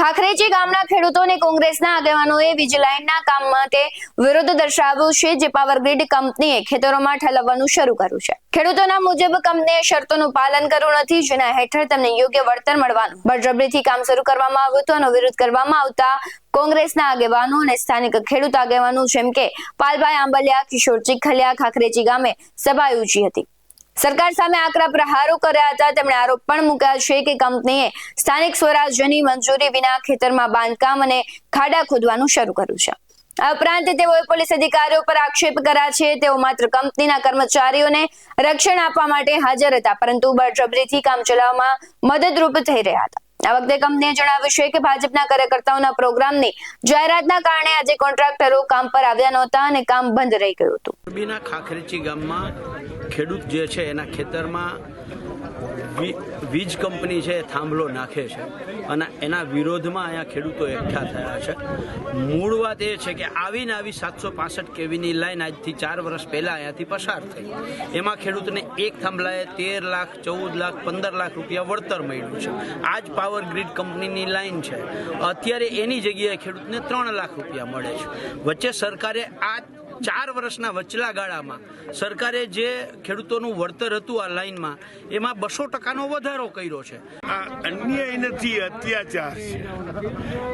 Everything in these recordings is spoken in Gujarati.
ખાખરેજી ગામના ખેડૂતોને કોંગ્રેસના આગેવાનોએ વીજ લાઇનના કામ માટે વિરોધ દર્શાવ્યો છે, જે પાવરગ્રીડ કંપનીએ ખેતરોમાં ઠલવવાનું શરૂ કર્યું છે. ખેડૂતોના મુજબ કંપનીએ શરતોનું પાલન કર્યું નથી, જેના હેઠળ તેમને યોગ્ય વળતર મળવાનું. બળજબરીથી કામ શરૂ કરવામાં આવ્યું હતું અને વિરોધ કરવામાં આવતા કોંગ્રેસના આગેવાનો અને સ્થાનિક ખેડૂત આગેવાનો જેમ કે પાલભાઈ આંબલિયા, કિશોર ચીખલિયા ખાખરેજી ગામે સભા યોજી હતી. સરકાર સામે આકરા પ્રહારો કર્યા હતા. તેમણે આરોપ પણ મૂક્યા છે કે કંપનીએ સ્થાનિક સ્વરાજ્યની મંજૂરી વિના ખેતરમાં બાંધકામ અને ખાડા ખોદવાનું શરૂ કર્યું છે. આ ઉપરાંત તેઓએ પોલીસ અધિકારીઓ પર આક્ષેપ કર્યા છે. તેઓ માત્ર કંપનીના કર્મચારીઓને રક્ષણ આપવા માટે હાજર હતા, પરંતુ બળજબરીથી કામ ચલાવવામાં મદદરૂપ થઈ રહ્યા હતા. આ વખતે કંપનીએ જણાવ્યું છે કે ભાજપના કાર્યકર્તાઓના પ્રોગ્રામની જાહેરાતના કારણે આજે કોન્ટ્રાક્ટરો કામ પર આવ્યા નહોતા અને કામ બંધ રહી ગયું હતું. ખાખરેચી ગામમાં ખેડૂત જે છે એના ખેતરમાં વીજ કંપની છે થાંભલો નાખે છે. અને એના વિરોધમાં અહીંયા ખેડૂતો એકઠા થયા છે. મૂળ વાત એ છે કે આવીને આવી સાતસો પાસઠ કેવીની લાઈન આજથી ચાર વર્ષ પહેલાં અહીંયાથી પસાર થઈ. એમાં ખેડૂતને એક થાંભલાએ તેર લાખ, ચૌદ લાખ, પંદર લાખ રૂપિયા વળતર મળ્યું છે. આ જ પાવર ગ્રીડ કંપનીની લાઈન છે. અત્યારે એની જગ્યાએ ખેડૂતને ત્રણ લાખ રૂપિયા મળે છે. વચ્ચે સરકારે આ ચાર વર્ષના વચલા ગાળામાં સરકારે જે ખેડૂતોનું વળતર હતું આ લાઇનમાં એમાં બસો ટકાનો વધારો કર્યો છે. આ અન્યાય નથી અત્યાચાર છે.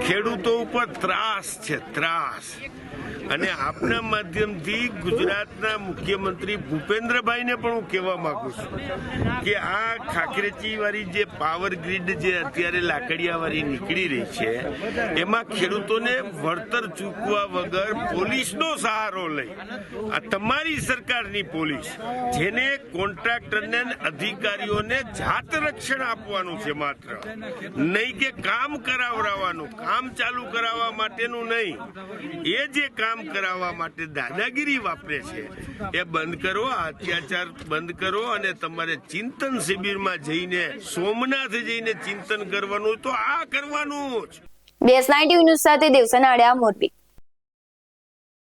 ખેડૂતો ઉપર ત્રાસ છે, ત્રાસ. અને આપના માધ્યમથી ગુજરાતના મુખ્યમંત્રી ભૂપેન્દ્રભાઈને પણ હું કહેવા માંગુ છું કે આ ખાખરેચી વાળી જે પાવર ગ્રીડ જે અત્યારે લાકડિયા વાળી નીકળી રહી છે, એમાં ખેડૂતોને વળતર ચૂકવા વગર પોલીસનો સહારો લઈ, આ તમારી સરકારની પોલીસ, જેને કોન્ટ્રાક્ટરને અને અધિકારીઓને જાત રક્ષણ આપવાનું છે માત્ર. નહીં કે કામ કરાવડાવવાનું. કામ ચાલુ કરાવવા માટેનું નહીં. એ જે કામ કરાવવા માટે દાદાગીરી વાપરે છે, એ બંધ કરો અત્યાચાર બંધ કરો અને તમારે ચિંતન શિબિરમાં જઈને, સોમનાથ જઈને ચિંતન કરવાનું તો આ કરવાનું જ. બેસ નાઇન્ટી ન્યૂઝ સાથે દેવસન આડ્યા મોરબી.